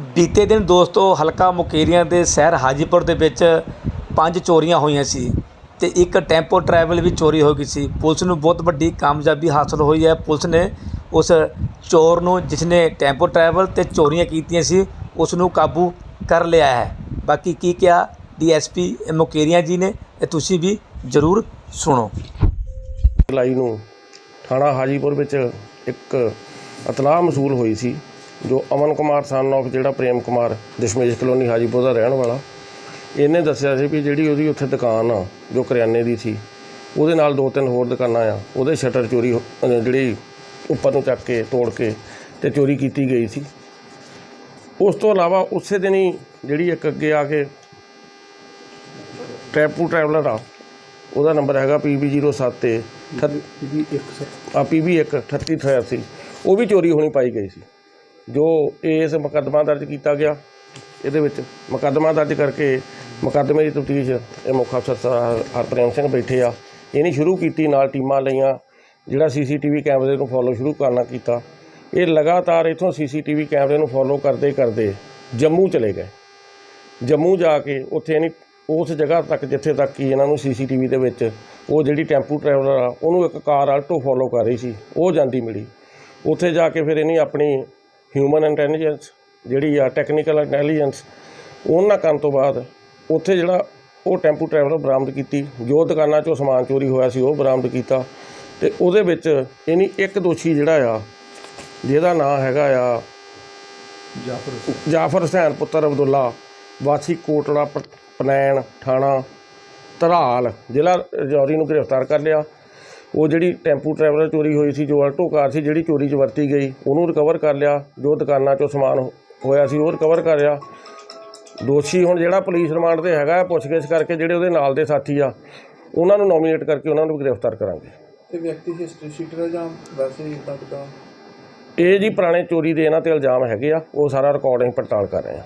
ਬੀਤੇ ਦਿਨ ਦੋਸਤੋ ਹਲਕਾ ਮੁਕੇਰੀਆਂ ਦੇ ਸ਼ਹਿਰ ਹਾਜੀਪੁਰ ਦੇ ਵਿੱਚ ਪੰਜ ਚੋਰੀਆਂ ਹੋਈਆਂ ਸੀ ਅਤੇ ਇੱਕ ਟੈਂਪੋ ਟਰੈਵਲ ਵੀ ਚੋਰੀ ਹੋ ਗਈ ਸੀ। ਪੁਲਿਸ ਨੂੰ ਬਹੁਤ ਵੱਡੀ ਕਾਮਯਾਬੀ ਹਾਸਲ ਹੋਈ ਹੈ। ਪੁਲਿਸ ਨੇ ਉਸ ਚੋਰ ਨੂੰ ਜਿਸਨੇ ਟੈਂਪੋ ਟਰੈਵਲ ਤੇ ਚੋਰੀਆਂ ਕੀਤੀਆਂ ਸੀ, ਉਸ ਨੂੰ ਕਾਬੂ ਕਰ ਲਿਆ ਹੈ। ਬਾਕੀ ਕੀ ਕਿਹਾ ਡੀਐਸਪੀ ਮੁਕੇਰੀਆਂ ਜੀ ਨੇ, ਇਹ ਤੁਸੀਂ ਵੀ ਜ਼ਰੂਰ ਸੁਣੋ। ਜੁਲਾਈ ਨੂੰ ਥਾਣਾ ਹਾਜੀਪੁਰ ਵਿੱਚ ਇੱਕ ਇਤਲਾਹ ਮਸੂਲ ਹੋਈ ਸੀ ਜੋ ਅਮਨ ਕੁਮਾਰ ਸਨ of ਜਿਹੜਾ ਪ੍ਰੇਮ ਕੁਮਾਰ ਦਸ਼ਮੇਸ਼ ਕਲੋਨੀ ਹਾਜੀਪੁਰ ਦਾ ਰਹਿਣ ਵਾਲਾ ਇਹਨੇ ਦੱਸਿਆ ਸੀ ਵੀ ਜਿਹੜੀ ਉਹਦੀ ਉੱਥੇ ਦੁਕਾਨ ਆ ਜੋ ਕਰਿਆਨੇ ਦੀ ਸੀ ਉਹਦੇ ਨਾਲ ਦੋ ਤਿੰਨ ਹੋਰ ਦੁਕਾਨਾਂ ਆ ਉਹਦੇ ਸ਼ਟਰ ਚੋਰੀ ਜਿਹੜੀ ਉੱਪਰ ਨੂੰ ਚੱਕ ਕੇ ਤੋੜ ਕੇ ਤੇ ਚੋਰੀ ਕੀਤੀ ਗਈ ਸੀ। ਉਸ ਤੋਂ ਇਲਾਵਾ ਉਸੇ ਦਿਨ ਹੀ ਜਿਹੜੀ ਇੱਕ ਅੱਗੇ ਆ ਕੇ ਟੈਂਪੂ ਟਰੈਵਲਰ ਆ ਉਹਦਾ ਨੰਬਰ ਹੈਗਾ PB07 ਤੇ ਆ PB1 3883 ਉਹ ਵੀ ਚੋਰੀ ਹੋਣੀ ਪਾਈ ਗਈ ਸੀ। ਜੋ ਇਸ ਮੁਕੱਦਮਾ ਦਰਜ ਕੀਤਾ ਗਿਆ, ਇਹਦੇ ਵਿੱਚ ਮੁਕੱਦਮਾ ਦਰਜ ਕਰਕੇ ਮੁਕੱਦਮੇ ਦੀ ਤਫਤੀਸ਼ ਇਹ ਮੁੱਖ ਅਫਸਰ ਸਰ ਹਰਪ੍ਰੇਮ ਸਿੰਘ ਬੈਠੇ ਆ। ਇਹਨੇ ਸ਼ੁਰੂ ਕੀਤੀ, ਨਾਲ ਟੀਮਾਂ ਲਈਆਂ, ਜਿਹੜਾ ਸੀਸੀਟੀਵੀ ਕੈਮਰੇ ਨੂੰ ਫੋਲੋ ਸ਼ੁਰੂ ਕਰਨਾ ਕੀਤਾ। ਇਹ ਲਗਾਤਾਰ ਇਥੋਂ ਸੀਸੀਟੀਵੀ ਕੈਮਰੇ ਨੂੰ ਫੋਲੋ ਕਰਦੇ ਕਰਦੇ ਜੰਮੂ ਚਲੇ ਗਏ। ਜੰਮੂ ਜਾ ਕੇ ਉੱਥੇ ਨਹੀਂ, ਉਸ ਜਗ੍ਹਾ ਤੱਕ ਜਿੱਥੇ ਤੱਕ ਕਿ ਇਹਨਾਂ ਨੂੰ ਸੀਸੀਟੀਵੀ ਦੇ ਵਿੱਚ ਉਹ ਜਿਹੜੀ ਟੈਂਪੂ ਟਰੈਵਲਰ ਆ, ਉਹਨੂੰ ਇੱਕ ਕਾਰ ਆਲਟੋ ਫੋਲੋ ਕਰ ਰਹੀ ਸੀ, ਉਹ ਜਾਂਦੀ ਮਿਲੀ। ਉੱਥੇ ਜਾ ਕੇ ਫਿਰ ਇਹਨੇ ਆਪਣੀ ਹਿਊਮਨ ਇੰਟੈਲੀਜੈਂਸ ਜਿਹੜੀ ਆ ਟੈਕਨੀਕਲ ਇੰਟੈਲੀਜੈਂਸ ਉਹਨਾਂ ਕਰਨ ਤੋਂ ਬਾਅਦ ਉੱਥੇ ਜਿਹੜਾ ਉਹ ਟੈਂਪੂ ਟਰੈਵਲਰ ਬਰਾਮਦ ਕੀਤੀ ਜੋ ਦੁਕਾਨਾਂ 'ਚੋਂ ਸਮਾਨ ਚੋਰੀ ਹੋਇਆ ਸੀ ਉਹ ਬਰਾਮਦ ਕੀਤਾ ਤੇ ਉਹਦੇ ਵਿੱਚ ਇਹਨੀ ਇੱਕ ਦੋਸ਼ੀ ਜਿਹੜਾ ਆ ਜਿਹਦਾ ਨਾਮ ਹੈਗਾ ਆ ਜਾਫਰ ਹੁਸੈਨ। ਪੁੱਤਰ ਅਬਦੁੱਲਾ ਵਾਸੀ ਕੋਟੜਾ ਪਨੈਣ ਥਾਣਾ ਧਰਾਲ ਜ਼ਿਲ੍ਹਾ ਰਜੌਰੀ ਨੂੰ ਗ੍ਰਿਫਤਾਰ ਕਰ ਲਿਆ। ਉਹ ਜਿਹੜੀ ਟੈਂਪੂ ਟਰੈਵਲਰ ਚੋਰੀ ਹੋਈ ਸੀ ਜੋ ਆਲਟੋ ਕਾਰ ਸੀ ਜਿਹੜੀ ਚੋਰੀ 'ਚ ਵਰਤੀ ਗਈ ਉਹਨੂੰ ਰਿਕਵਰ ਕਰ ਲਿਆ ਜੋ ਦੁਕਾਨਾਂ 'ਚੋਂ ਸਮਾਨ ਹੋਇਆ ਸੀ ਉਹ ਰਿਕਵਰ ਕਰ ਲਿਆ। ਦੋਸ਼ੀ ਹੁਣ ਜਿਹੜਾ ਪੁਲਿਸ ਰਿਮਾਂਡ ਤੇ ਹੈਗਾ ਪੁੱਛਗਿੱਛ ਕਰਕੇ ਜਿਹੜੇ ਉਹਦੇ ਨਾਲ ਦੇ ਸਾਥੀ ਆ ਉਹਨਾਂ ਨੂੰ ਨੋਮੀਨੇਟ ਕਰਕੇ ਉਹਨਾਂ ਨੂੰ ਵੀ ਗ੍ਰਿਫਤਾਰ ਕਰਾਂਗੇ। ਤੇ ਵਿਅਕਤੀ ਹਿਸਟਰੀ ਸ਼ੀਟਰ ਜਾਂ ਵੈਸੇ ਹੀ ਇਦਾਂ ਕਿਦਾਂ ਇਹ ਜੀ ਪੁਰਾਣੇ ਚੋਰੀ ਦੇ ਇਹਨਾਂ ਤੇ ਇਲਜ਼ਾਮ ਹੈਗੇ ਆ ਉਹ ਸਾਰਾ ਰਿਕਾਰਡ ਅਸੀਂ ਪੜਤਾਲ ਕਰ ਰਹੇ ਹਾਂ